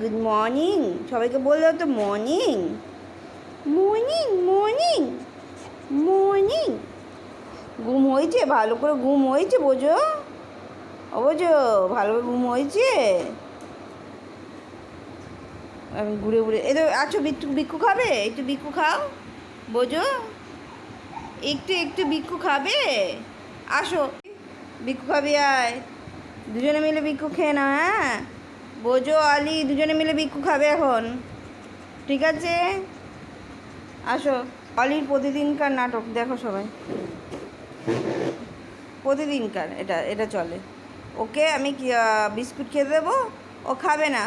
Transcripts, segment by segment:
Good morning সবাইকে বলে দাও তো মর্নিং মর্নিং মর্নিং মর্নিং ঘুম হয়েছে? ভালো করে ঘুম হয়েছে বোঝো? বোঝো, ভালো করে ঘুম হয়েছে? ঘুরে ঘুরে, এই তো আছো বিক্ষু বিক্ষু খাবে? একটু বিক্ষু খাও, বোঝো? একটু একটু বিক্ষু খাবে? আসো। বিক্ষু খাবি, আয়। দুজনে মিলে বিক্ষু খেয়ে না হ্যাঁ? বোঝো, আলি, দুজনে মিলে বিক্ষু খাবে এখন। ঠিক আছে? আসো। অলির প্রতিদিনকার নাটক, দেখো সবাই। প্রতিদিনকার, এটা এটা চলে। ওকে, আমি বিস্কুট খেয়ে দেবো? ও খাবে না।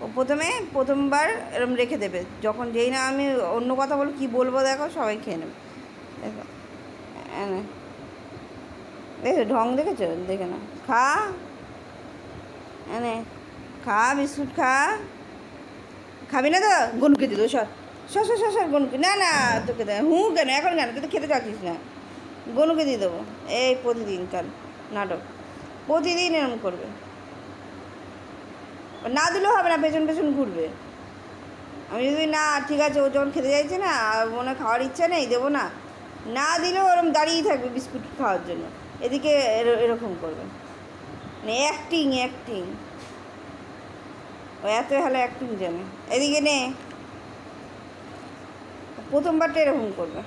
ও প্রথমে, প্রথমবার এরম রেখে দেবে। যখন যেই না আমি অন্য কথা বলব, কী বলব দেখো, সবাই খেয়ে নেবে। দেখো। এনে। দেখো, ঢং দেখেছ? দেখে না খা। এনে খা, বিস্কুট খা। খাবি না তো? গনুকে দিল সর। সর সর সর গনুকে। না না, তোকে দে। হুঁ কেন? এখন কেন? তুই তো খেতে চাচ্ছিস না। গনুকে দিয়ে দেবো। এই প্রতিদিন, কাল। নাটক। প্রতিদিন এরম করবে। না দিলেও হবে না, পেছন পেছন ঘুরবে। আমি যদি না, ঠিক আছে, ও যখন খেতে চাইছে না মনে খাওয়ার ইচ্ছা নেই, দেবো না। না দিলেও ওরম দাঁড়িয়েই থাকবে বিস্কুট খাওয়ার জন্য। এদিকে এর- এরকম করবে। মানে অ্যাক্টিং অ্যাক্টিং ও এত ভালো অ্যাক্টিং জানে এদিকে নে। প্রথমবারটা এরকম করবে।